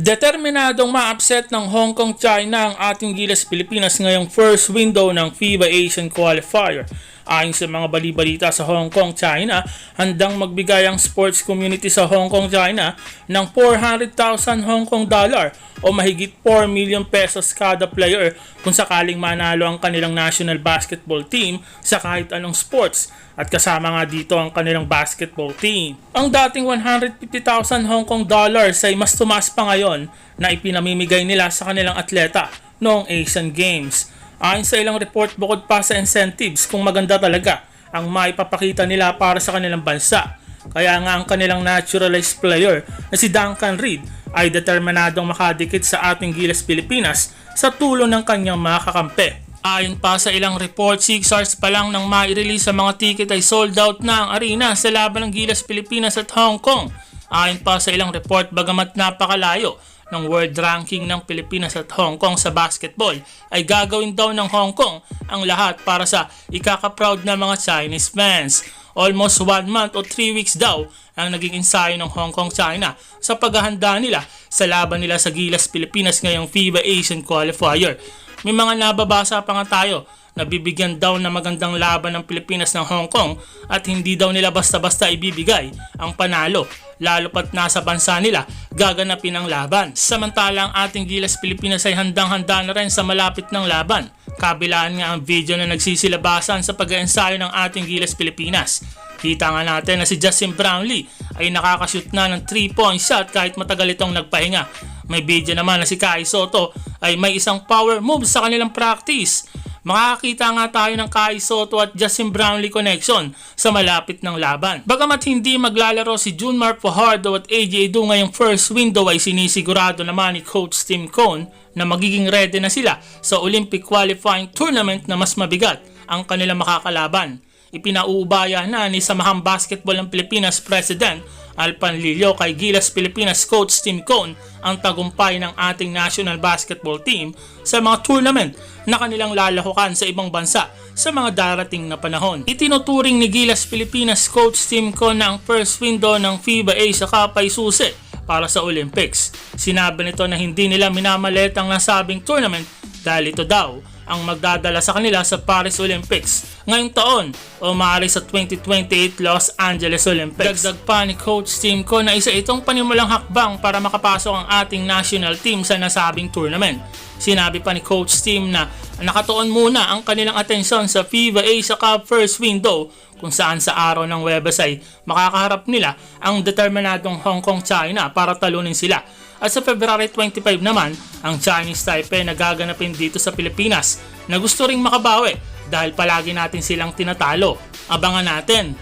Determinadong ma-upset ng Hong Kong China ang ating Gilas Pilipinas ngayong first window ng FIBA Asian Qualifier. Ayon sa mga balibalita sa Hong Kong, China, handang magbigay ang sports community sa Hong Kong, China ng 400,000 Hong Kong dollar o mahigit 4 million pesos kada player kung sakaling manalo ang kanilang national basketball team sa kahit anong sports at kasama nga dito ang kanilang basketball team. Ang dating 150,000 Hong Kong dollars ay mas tumaas pa ngayon na ipinamimigay nila sa kanilang atleta noong Asian Games. Ayon sa ilang report bukod pa sa incentives kung maganda talaga ang maipapakita nila para sa kanilang bansa. Kaya nga ang kanilang naturalized player na si Duncan Reed ay determinadong makadikit sa ating Gilas Pilipinas sa tulong ng kanyang mga kakampi. Ayon pa sa ilang report, 6 hours pa lang nang mai-release sa mga ticket ay sold out na ang arena sa laban ng Gilas Pilipinas at Hong Kong. Ayon pa sa ilang report, bagamat napakalayo ng world ranking ng Pilipinas at Hong Kong sa basketball, ay gagawin daw ng Hong Kong ang lahat para sa ikaka-proud na mga Chinese fans. Almost one month o three weeks daw ang naging ensayo ng Hong Kong China sa paghahanda nila sa laban nila sa Gilas Pilipinas ngayong FIBA Asian Qualifier. May mga nababasa pa nga tayo na bibigyan daw na magandang laban ng Pilipinas ng Hong Kong at hindi daw nila basta-basta ibibigay ang panalo lalo pat nasa bansa nila gaganapin ang laban. Samantalang ating Gilas Pilipinas ay handang-handa na rin sa malapit ng laban. Kabilaan nga ang video na nagsisilabasan sa pag-ensayo ng ating Gilas Pilipinas. Kita nga natin na si Justin Brownlee ay nakakashoot na ng 3-point shot kahit matagal itong nagpahinga. May video naman na si Kai Soto ay may isang power move sa kanilang practice. Makakita nga tayo ng Kai Soto at Justin Brownlee connection sa malapit ng laban. Bagamat hindi maglalaro si Junmar Fajardo at AJ Do ngayong first window ay sinisigurado naman ni Coach Tim Cone na magiging ready na sila sa Olympic qualifying tournament na mas mabigat ang kanilang makakalaban. Ipinauubaya na ni Samahang Basketball ng Pilipinas President Alpan Lillo kay Gilas Pilipinas coach Tim Cone ang tagumpay ng ating national basketball team sa mga tournament na kanilang lalahukan sa ibang bansa sa mga darating na panahon. Itinuturing ni Gilas Pilipinas coach Tim Cone na ang first window ng FIBA Asia Cup ay susi para sa Olympics. Sinabi nito na hindi nila minamalit ang nasabing tournament dahil ito daw ang magdadala sa kanila sa Paris Olympics ngayong taon o maaari sa 2028 Los Angeles Olympics. Dagdag pa ni Coach Tim ko na isa itong panimulang hakbang para makapasok ang ating national team sa nasabing tournament. Sinabi pa ni Coach Tim na nakatuon muna ang kanilang atensyon sa FIBA Asia Cup first window kung saan sa araw ng Webes ay makakaharap nila ang determinadong Hong Kong China para talunin sila. At sa February 25 naman, ang Chinese Taipei na gaganapin dito sa Pilipinas na gusto ring makabawi dahil palagi natin silang tinatalo. Abangan natin